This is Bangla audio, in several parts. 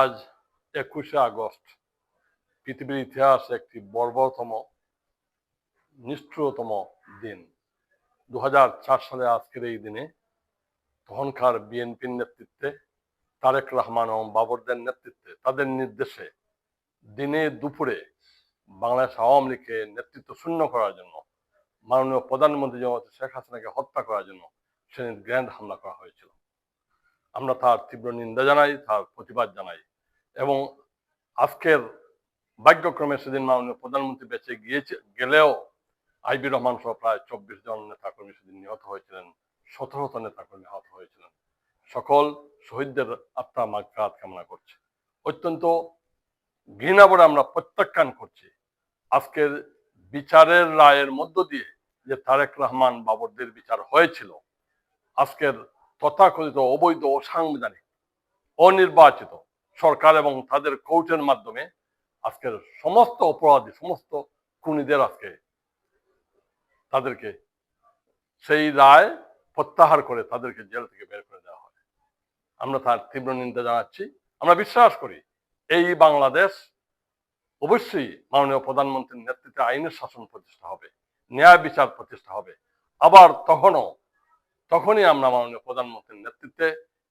আজ একুশে আগস্ট, পৃথিবীর ইতিহাসে একটি বর্বরতম, নিষ্ঠুরতম দিন। দু সালে আজকের এই দিনে তখনকার বিএনপির নেতৃত্বে, তারেক রহমান এবং বাবরদের নেতৃত্বে, তাদের নির্দেশে দিনে দুপুরে বাংলাদেশ আওয়ামী লীগকে নেতৃত্ব শূন্য করার জন্য, মাননীয় প্রধানমন্ত্রী শেখ হাসিনাকে হত্যা করার জন্য সেদিন গ্র্যান্ড হামলা করা হয়েছিল। আমরা তার তীব্র নিন্দা জানাই, তার প্রতিবাদ জানাই এবং আজকের ভাগ্যক্রমে সেদিন মাননীয় প্রধানমন্ত্রী বেঁচে গিয়েছে, গেলেও আইবি রহমান সহ প্রায় চব্বিশ জন নেতাকর্মী সেদিন নিহত হয়েছিলেন সতেরোটা নেতাকর্মী আহত হয়েছিলেন। সকল শহীদদের আত্মা মাঘাত কামনা করছে। অত্যন্ত ঘৃণা বলে আমরা প্রত্যাখ্যান করছি আজকের বিচারের রায়ের মধ্য দিয়ে যে তারেক রহমান বাবরদের বিচার হয়েছিল, আজকের তথাকথিত অবৈধ অসাংবিধানিক অনির্বাচিত সরকার এবং তাদের কোর্টের মাধ্যমে আজকের সমস্ত অপরাধী, সমস্ত খুনিদের আজকে তাদেরকে সেই রায় প্রত্যাহার করে তাদেরকে জেল থেকে বের করে দেওয়া হয়। আমরা তার তীব্র নিন্দা জানাচ্ছি। আমরা বিশ্বাস করি এই বাংলাদেশ অবশ্যই মাননীয় প্রধানমন্ত্রীর নেতৃত্বে আইনের শাসন প্রতিষ্ঠা হবে, ন্যায় বিচার প্রতিষ্ঠা হবে। আবার তখনও তখনই আমরা মাননীয় প্রধানমন্ত্রীর নেতৃত্বে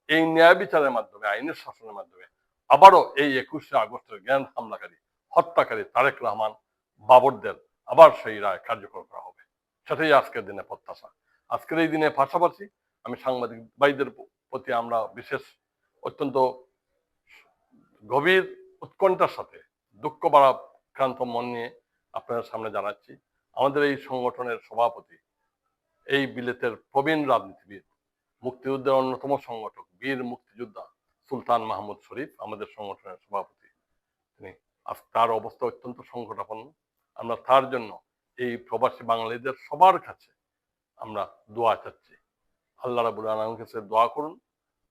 এই ন্যায় বিচারের মাধ্যমে, আইনের শাসনের মাধ্যমে আবারও এই একুশে আগস্টের জ্ঞান হামলাকারী, হত্যাকারী তারেক রহমান বাবরদের আবার সেই রায় কার্যকর করা হবে। সেটাই আজকের দিনে প্রত্যাশা। আজকের এই দিনে পাশাপাশি আমি সাংবাদিক ভাইদের প্রতি আমরা বিশেষ অত্যন্ত গভীর উৎকণ্ঠার সাথে দুঃখ বারাক্রান্ত মন নিয়ে আপনাদের সামনে জানাচ্ছি। আমাদের এই সংগঠনের সভাপতি এই বিলেতের প্রবীণ রাজনীতিবিদ, মুক্তিযুদ্ধের অন্যতম সংগঠক, বীর মুক্তিযোদ্ধা সুলতান মাহমুদ শরীফ, আমাদের সংগঠনের সভাপতি। তিনি তার অবস্থা অত্যন্ত সংকটাপন্ন। আমরা তার জন্য এই প্রবাসী বাঙালিদের সবার কাছে আমরা দোয়া চাচ্ছি। আল্লাহ রাবুল আলমের কাছে দোয়া করুন।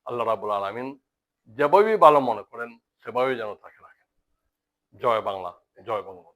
আল্লাহ রাবুল আলমিন যেভাবেই ভালো মনে করেন, সেভাবেই যেন তাকে রাখেন। জয় বাংলা, জয় বঙ্গ